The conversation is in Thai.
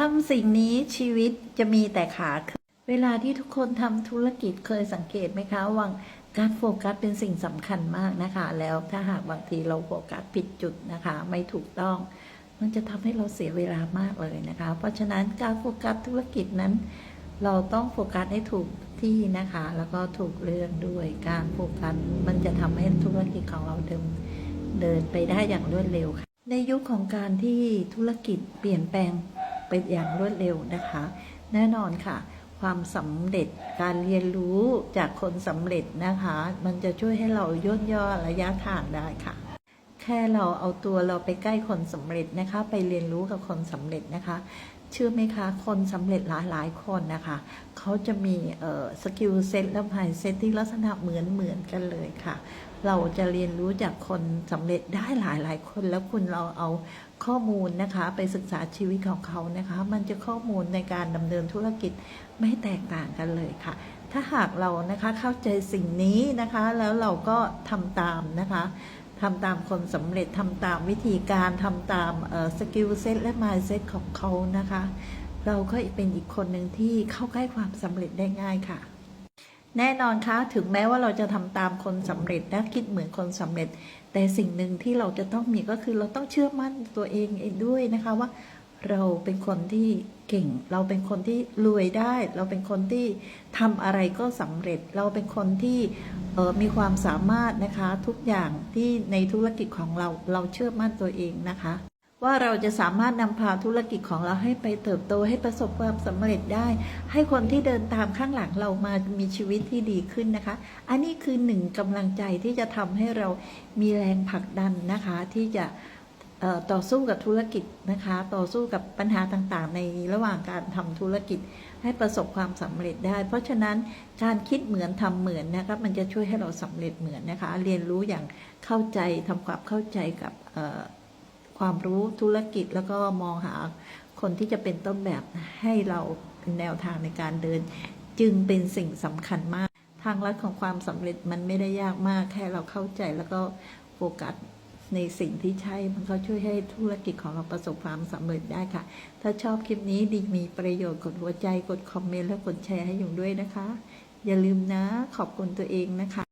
ทำสิ่งนี้ชีวิตจะมีแต่ขาขึ้นเวลาที่ทุกคนทำธุรกิจเคยสังเกตไหมคะว่าการโฟกัสเป็นสิ่งสำคัญมากนะคะ แล้วถ้าหากบางทีเราโฟกัสผิดจุดนะคะ ไม่ถูกต้อง มันจะทำให้เราเสียเวลามากเลยนะคะ เพราะฉะนั้นการโฟกัสธุรกิจนั้น เราต้องโฟกัสให้ถูกที่นะคะ แล้วก็ถูกเรื่องด้วยการโฟกัสมันจะทำให้ธุรกิจของเราเดินเดินไปได้อย่างรวดเร็วค่ะในยุคของการที่ธุรกิจเปลี่ยนแปลง ไปอย่างรวดเร็วนะคะ แน่นอนค่ะ ความสำเร็จการเรียนรู้จากคนสำเร็จนะคะ มันจะช่วยให้เราย่นย่อระยะทางได้ค่ะ แค่เราเอาตัวเราไปใกล้คนสำเร็จนะคะ ไปเรียนรู้กับคนสำเร็จนะคะ เชื่อไหมคะ คนสำเร็จหลายหลายๆคนนะคะ เขาจะมีสกิลเซ็ตและไมเซ็ตที่ลักษณะเหมือนเหมือนกันเลยค่ะ เราจะเรียนรู้จากคนสำเร็จได้หลายหลายคน แล้วคุณเราเอาข้อมูลนะคะ ไปศึกษาชีวิตของเขานะคะ มันจะข้อมูลในการดำเนินธุรกิจไม่แตกต่างกันเลยค่ะ ถ้าหากเรานะคะเข้าใจสิ่งนี้นะคะ แล้วเราก็ทำตามนะคะ ทำตามคนสำเร็จทำตามวิธีการทำตามสกิลเซ็ตและมายเซ็ตของเขานะคะ เราก็เป็นอีกคนหนึ่งที่เข้าใกล้ความสำเร็จได้ง่ายค่ะ แน่นอนคะถึงแม้ว่าเราจะทำตามคนสำเร็จและคิดเหมือนคนสำเร็จ แต่สิ่งหนึ่งที่เราจะต้องมีก็คือเราต้องเชื่อมั่นตัวเองเองด้วยนะคะว่า เราเป็นคนที่เก่ง เราเป็นคนที่รวยได้ เราเป็นคนที่ทำอะไรก็สำเร็จ เราเป็นคนที่เออมีความสามารถนะคะทุกอย่างที่ในธุรกิจของเราเราเชื่อมั่นตัวเองนะคะ ว่าเราจะสามารถนำพาธุรกิจของเราให้ไปเติบโตให้ประสบความสำเร็จได้ ให้คนที่เดินตามข้างหลังเรามามีชีวิตที่ดีขึ้นนะคะ อันนี้คือหนึ่งกำลังใจที่จะทำให้เรามีแรงผลักดันนะคะที่จะ ต่อสู้กับธุรกิจนะคะ ต่อสู้กับปัญหาต่างๆ ในระหว่างการทำธุรกิจให้ประสบความสำเร็จได้ เพราะฉะนั้นการคิดเหมือนทำเหมือนนะคะมันจะช่วยให้เราสำเร็จเหมือนนะคะ เรียนรู้อย่างเข้าใจทำความเข้าใจกับความรู้ธุรกิจแล้วก็มองหาคนที่จะเป็นต้นแบบให้เราเป็นแนวทางในการเดิน จึงเป็นสิ่งสำคัญมาก ทางลัดของความสำเร็จมันไม่ได้ยากมากแค่เราเข้าใจแล้วก็โฟกัส ในสิ่งที่ใช่มันก็ช่วยให้ธุรกิจของเราประสบความสำเร็จได้ค่ะ ถ้าชอบคลิปนี้ดีมีประโยชน์กดหัวใจกดคอมเมนต์และกดแชร์ให้อยู่ด้วยนะคะ อย่าลืมนะขอบคุณตัวเองนะคะ